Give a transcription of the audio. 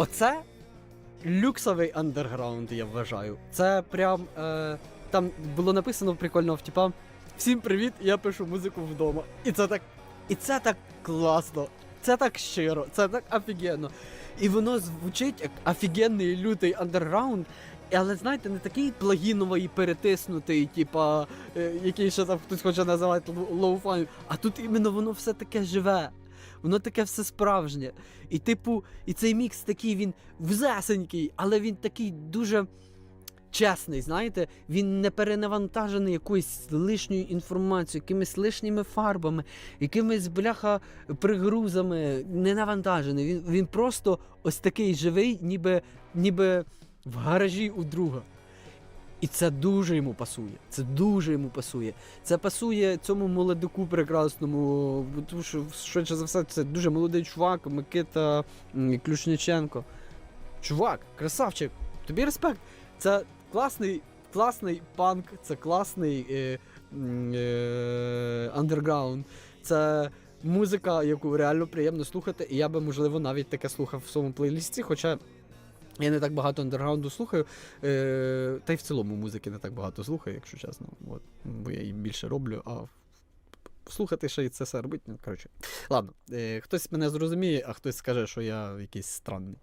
Оце люксовий андерграунд, я вважаю. Це прям. Е, там було написано прикольно типа. Всім привіт, я пишу музику вдома. І це так. І це так класно. Це так щиро, це так офігенно. І воно звучить як офігенний лютий андерграунд. Але знаєте, не такий плагіновий перетиснутий, типа, е, який ще там хтось хоче називати лоу-фай, а тут іменно воно все таке живе. Воно таке все справжнє. І, типу, і цей мікс такий він взесенький, але він такий дуже чесний, знаєте, він не перенавантажений якоюсь лишньою інформацією, якимись лишніми фарбами, якимись бляха пригрузами, не навантажений. Він, він просто ось такий живий, ніби, ніби в гаражі у друга. І це дуже йому пасує. Це дуже йому пасує. Це пасує цьому молодику прекрасному, тому що швидше за все, це дуже молодий чувак, Микита Ключниченко. Чувак, красавчик, тобі респект. Це класний, класний панк, це класний е, е, андерграунд. Це музика, яку реально приємно слухати, і я би, можливо, навіть таке слухав в своєму плейлісті, хоча. Я не так багато андерграунду слухаю, е, та й в цілому музики не так багато слухаю, якщо чесно. От, бо я її більше роблю, а слухати ще й це все робити. Ну, коротше. Ладно, е, хтось мене зрозуміє, а хтось скаже, що я якийсь странний.